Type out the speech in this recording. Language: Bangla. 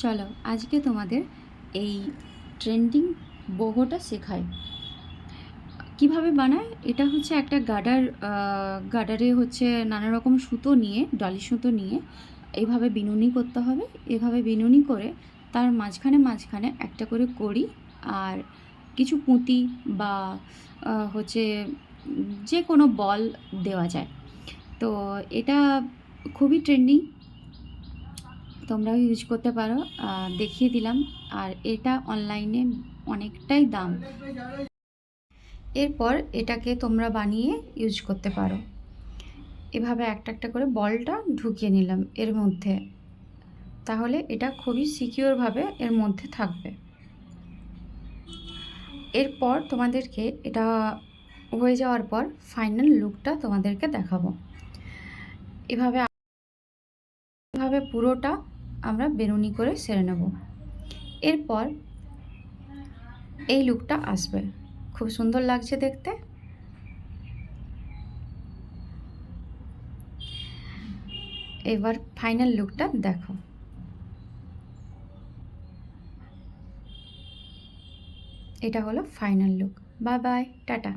চলো, আজকে তোমাদের এই ট্রেন্ডিং বোহোটা শেখাই। কীভাবে বানায়? এটা হচ্ছে একটা গার্ডার গার্ডারে হচ্ছে নানা রকম সুতো নিয়ে ডলি সুতো নিয়ে এইভাবে বিনুনি করতে হবে। এভাবে বিনুনি করে তার মাঝখানে মাঝখানে একটা করে কড়ি আর কিছু পুঁতি বা হচ্ছে যে কোনো বল দেওয়া যায়। তো এটা খুবই ট্রেন্ডিং তোমরাও ইউজ করতে পারো। দেখিয়ে দিলাম। আর এটা অনলাইনে অনেকটাই দাম। এরপর এটাকে তোমরা বানিয়ে ইউজ করতে পারো। এভাবে একটা একটা করে বলটা ঢুকিয়ে নিলাম এর মধ্যে। তাহলে এটা খুবই সিকিওরভাবে এর মধ্যে থাকবে। এরপর তোমাদেরকে এটা হয়ে যাওয়ার পর ফাইনাল লুকটা তোমাদেরকে দেখাবো। এভাবে এভাবে পুরোটা আমরা বেরুনি করে সেরে নেব। এরপর এই লুকটা আসবে। খুব সুন্দর লাগছে দেখতে। এবার ফাইনাল লুকটা দেখো। এটা হলো final look bye bye tata.